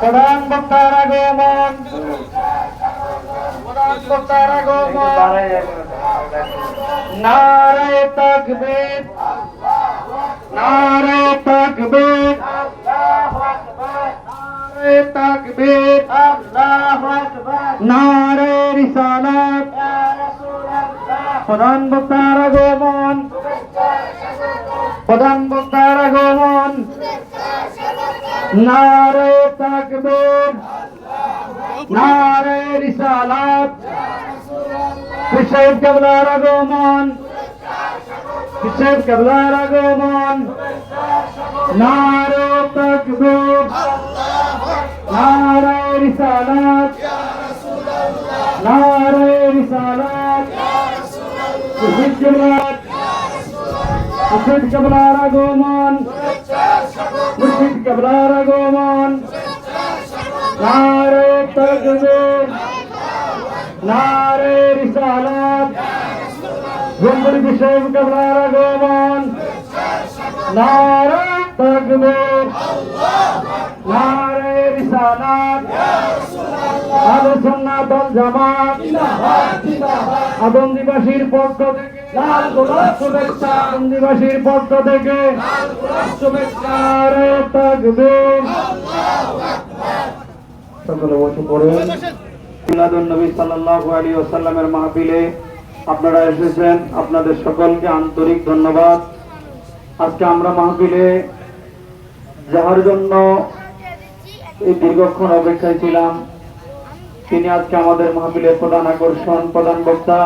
প্রধান বক্তার আগমন প্রধান বক্তার আগমন নারায় তাকবীর নারায় তাকবীর বক্তার আগমন নারায় তাকবীর। নারায় রিসালাত। হুসাইন কেবলার আগমন। হুসাইন কেবলার আগমন। নারায় তাকবীর। নারায় রিসালাত। নারায় রিসালাত। হুসাইন কেবলার হুসাইন কেবলার আগমন। মুর্শিদ কেবলার আগমন। নারে তকবীর নারে রিসালাত। গম্বর বিশেষ কেবলার আগমন। নারে তকবীর নারে রিসালাত। আলো সুন্নাত ওয়াল জামাত। আদম দিবাসীর পক্ষ থেকে লাল গোলাপ শুভেচ্ছা আদম পক্ষ থেকে লাল গোলাপ শুভেচ্ছা নারে তাকবীর সকলে বসে পড়ুন নবী সাল্লাল্লাহু আলাইহি ওয়াসাল্লামের মাহফিলে আপনারা এসেছেন। আপনাদের সকলকে আন্তরিক ধন্যবাদ। আজকে আমরা মাহফিলে যাহার জন্য এই দীর্ঘক্ষণ অপেক্ষায় ছিলাম তিনি আজকে আমাদের মাহফিলের প্রধান আকর্ষণ প্রধান বক্তা।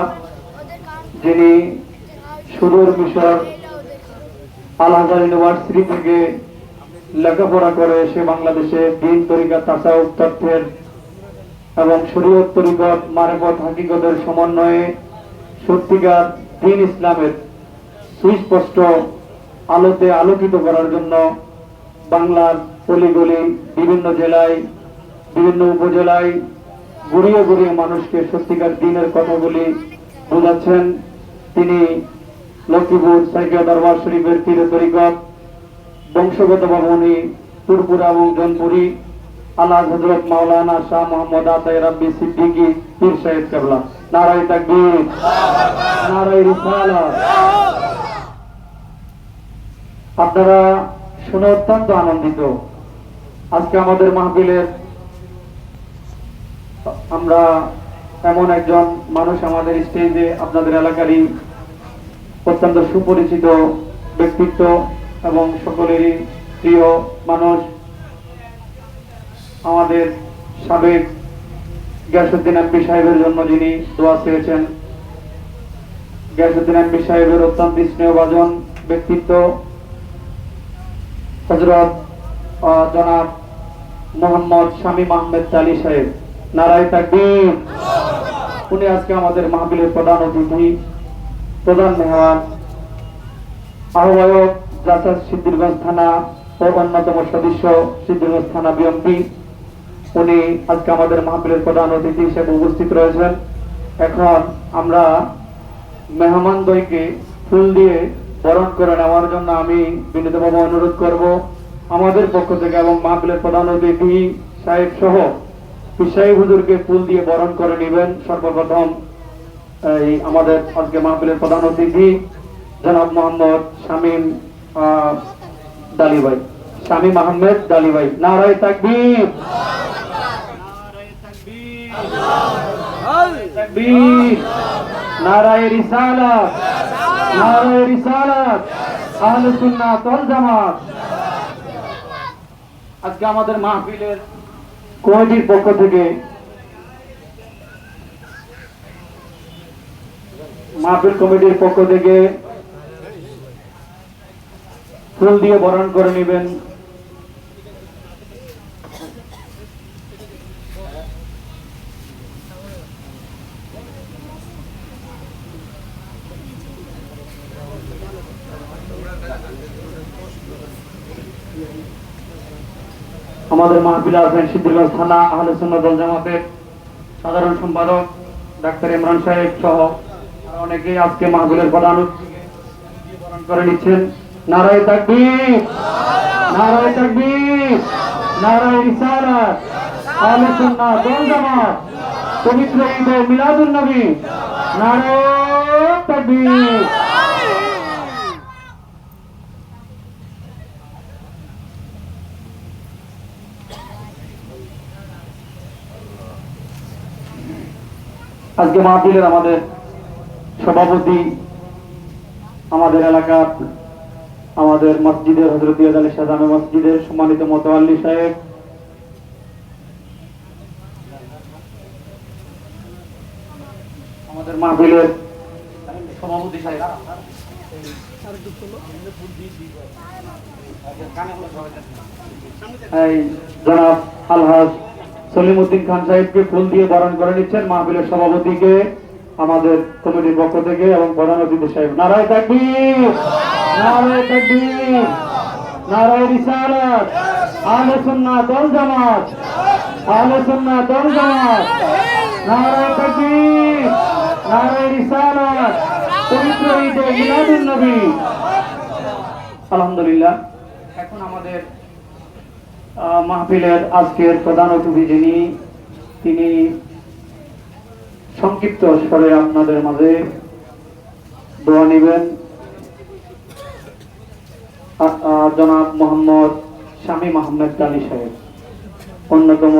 যিনি সুদূর মিশর আল আজহার ইউনিভার্সিটি থেকে লেখাপড়া করে এসে বাংলাদেশে দিন তরিকা তাসাউফ, তথ্যের এবং শরীয়ত তরিকত, মারেফত, হাকিকতের সমন্বয়ে সত্যিকার দিন ইসলামের সুস্পষ্ট আলোতে আলোকিত করার জন্য বাংলার অলিগলি বিভিন্ন জেলায়, বিভিন্ন উপজেলায় গড়িয়ে গড়িয়ে মানুষকে সত্যিকার দিনের কথাগুলি বোঝাচ্ছেন। তিনি লক্ষ্মীপুর সাইকিয়া দরবার শরীফের পীর তরিকত, বংশগত ভবনী পুরপুরা এবং জনপুরি, আল্লাহ হজরত মাওলানা শাহ মোহাম্মদ আতাই রাব্বি সিদ্দিকী, পীর সাহেব কেবলা। নারায় তাকবীর। নারায় রিসালাত। আপনারা শুনে অত্যন্ত আনন্দিত। আজকে আমাদের মাহফিলের আমরা এমন একজন মানুষ আমাদের স্টেজে, আপনাদের এলাকারই অত্যন্ত সুপরিচিত ব্যক্তিত্ব এবং সকলেরই প্রিয় মানুষ। আমাদের সাবেক গ্যাসুদ্দিন এমপি সাহেবের জন্য যিনি দোয়া চেয়েছেন গ্যাসুদ্দিন এমপি সাহেবের অত্যন্ত স্নেহভাজন ব্যক্তিত্ব হজরত জনাব মোহাম্মদ শামীম আহমেদ চালি সাহেব। নারায় তাকবীর। উনি আজকে আমাদের মাহবিলের প্রধান অতিথি, প্রধান মেহমান, আহ্বায়ক জাসাদ সিদ্দিরগঞ্জ থানা ও অন্যতম সদস্য সিদ্দিরগঞ্জ থানা বিএমপি। উনি আজকে আমাদের মাহফিলের প্রধান অতিথি হিসেবে উপস্থিত রয়েছেন। এখন আমরা মেহমানদ্বয়কে ফুল দিয়ে বরণ করে নেওয়ার জন্য আমি বিনীতভাবে অনুরোধ করব। আমাদের পক্ষ থেকে এবং মাহফিলের প্রধান অতিথি সাহেব সহ পিসাই হুজুরকে ফুল দিয়ে বরণ করে নেবেন। সর্বপ্রথম এই আমাদের আজকে মাহফিলের প্রধান অতিথি জনাব মোহাম্মদ শামীম আহ, দালি ভাই। শামীম আহমেদ দালি ভাই। নারায় তাকবীর। নারায় রিসালাত। নারায় রিসালাত। আহলে সুন্নাত ওয়াল জামাত। আজকে আমাদের মাহফিলের কমিটির পক্ষ থেকে মাহফিল কমিটির পক্ষ থেকে ফুল দিয়ে বরণ করে নেবেন। আমাদের মাহফিল আছেন সিদ্ধিরগঞ্জ থানা আহলে সুন্নাত জামাতের সাধারণ সম্পাদক ডাক্তার ইমরান সাহেব সহ অনেকেই আজকে মাহবুলের প্রধান করে নিচ্ছেন। নারায় তাকবীর নারায় তাকবীর, নারায় রিসালাত, আহলে সুন্নাহ ওয়াল জামাত, পবিত্র ঈদ মিলাদুন নবী, নারায় তাকবীর। আজকে মাহফিলের আমাদের সভাপতি আমাদের এলাকার, আমাদের মসজিদের হজরত আলী শাহজামে মসজিদের সম্মানিত মতোয়াল্লি সাহেব। আমাদের মাহফিলের সভাপতি সাহেব। জনাব আলহাজ সলিমউদ্দিন খান সাহেবকে ফুল দিয়ে বরণ করে নিচ্ছেন মাহফিলের সভাপতিকে, আমাদের কমিটির পক্ষ থেকে এবং প্রধান অতিথি সাহেব। নারায় তাকবীর! নারায় তাকবীর! আলহামদুলিল্লাহ। এখন আমাদের মাহফিলের আজকের প্রধান অতিথি যিনি, তিনি সংক্ষিপ্ত স্বরে আপনাদের মাঝে দোয়া নেবেন। জনাব মোহাম্মদ শামীম আহমেদ দানি সাহেব, অন্যতম